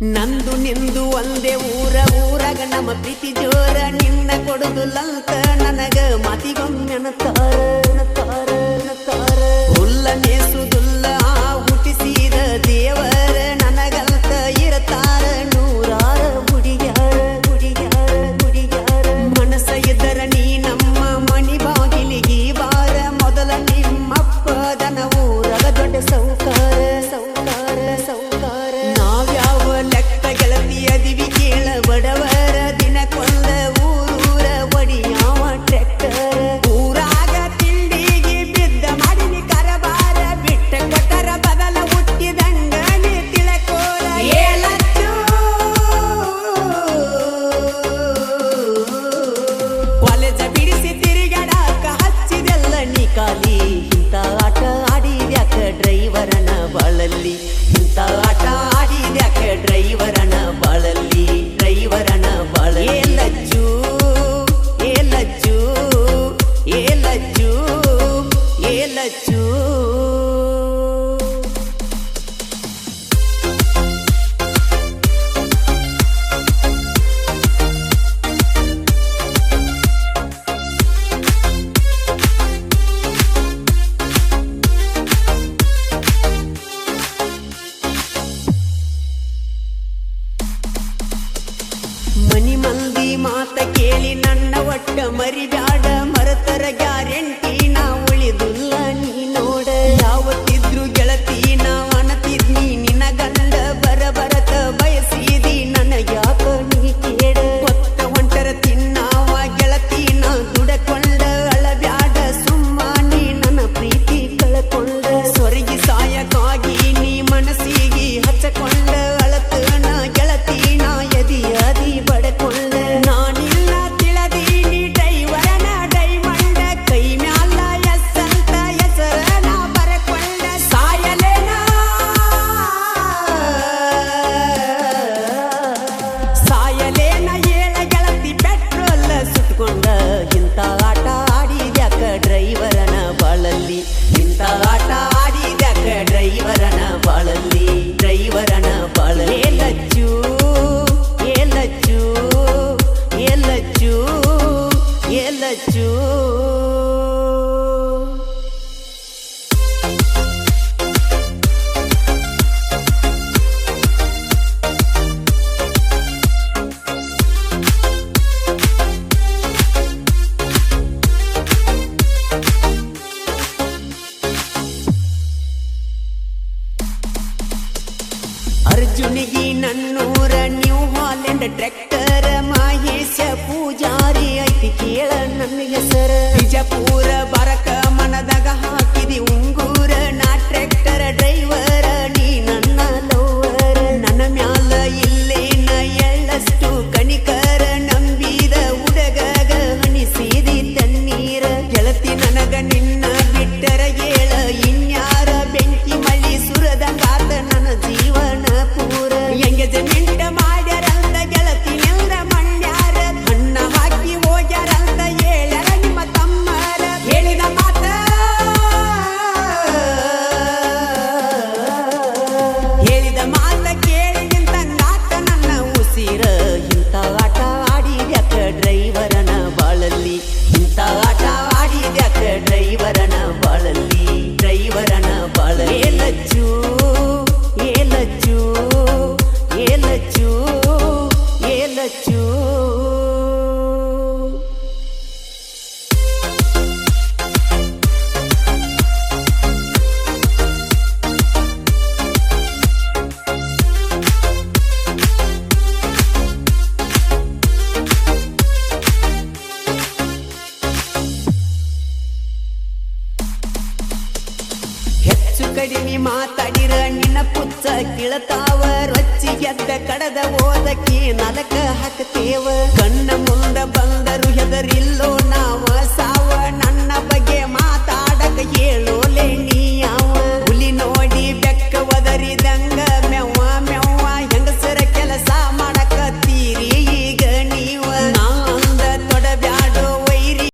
ನಂದು ನಿಂದು ಒಂದೇ ಊರ ಊರಾಗ ನಮ್ಮ ಪ್ರೀತಿ ಜೋರ. ನಿನ್ನ ಕೊಡುದು ಲಂಕ ನನಗ ಮಾತಿಗೊಮ್ಮೆನತಾರ ಮಾತ ಕೇಳಿ ನನ್ನ ಒಟ್ಟ ಮರಿಬ್ಯಾಡ. ಮರತರ ಗ್ಯಾರಂಟಿ ನಾ ಉಳಿದುಲ್ಲ, ನೀ ನೋಡ. ಯಾವತ್ತಿದ್ರು ಗೆಳತಿ, ನಾ ಅಣತಿದ್ನಿ. ನಿನ್ನ ಗಂಡ ಬರ ಬರತ ಬಯಸಿದಿ ಯಾಕ ನೀ ಕೇಳ ಒತ್ತ ಒಂಟರ ತಿನ್ನಾವ ಗೆಳತಿ, ನಾ ದುಡಕೊಂಡ, ಅಳಬ್ಯಾಡ. ಸುಮ್ಮ ನೀ ನನ್ನ ಪ್ರೀತಿ ಕಳಕೊಂಡ. ಸೊರಗಿ ಸಾಯಕಾಗಿ ನೀ ಮನಸ್ಸಿಗೆ ಹಚ್ಚಕೊಂಡ. ಗೆಳತಿ, ನಾ ಎದಿ ಅದಿ ಬಡಕೊಂಡ. ಆಟ ಆಡಿದ್ಯಾಕ ಡ್ರೈವರನ ಬಾಳಲ್ಲಿ ಡ್ರೈವರನ ಬಾಳ ಏಲಚ್ಚು ಏಲಚ್ಚು ಏಲಚ್ಚು ಏಲಚ್ಚು ಅರ್ಜುನಿಗಿ ನನ್ನೂರ new Holland tractor Mahesh Pujari ಐತಿ ಕೇಳ ನನ್ನ ಹೆಸರ. ಬಿಜಾಪುರ ಬರಕ ಮನದಾಗ ಹಾಕಿದಿ ಉಂಗೂರ, ನಾ ಟ್ರ್ಯಾಕ್ಟರ್ ಡ್ರೈವರ್ ನೀ ನನ್ನ ಲೋವರ ನನ್ನ ಮ್ಯಾಲ ಇಲ್ಲೇನ ಎಳ್ಳಷ್ಟು ಕಣಿಕರ ನಂಬಿದ ಹುಡಗಗ ಹಣಿಸಿದಿ ತಣ್ಣೀರ. ಗೆಳತಿ ನನಗ ನಿನ್ನ darling. ಕಿಳತಾವ, ರೊಚ್ಚಿ ಗೆದ್ದ ಕಡದ ಓದಕ್ಕೆ ನಲಕ ಹಾಕ್ತೇವ. ಕಣ್ಣ ಮುಂದ ಬಂದರು ಹೆದರಿಲ್ಲೋ ನಾವ ಸಾವ, ನನ್ನ ಬಗ್ಗೆ ಮಾತಾಡಕ ಹೇಳೋಲೆ ಲೇಣಿ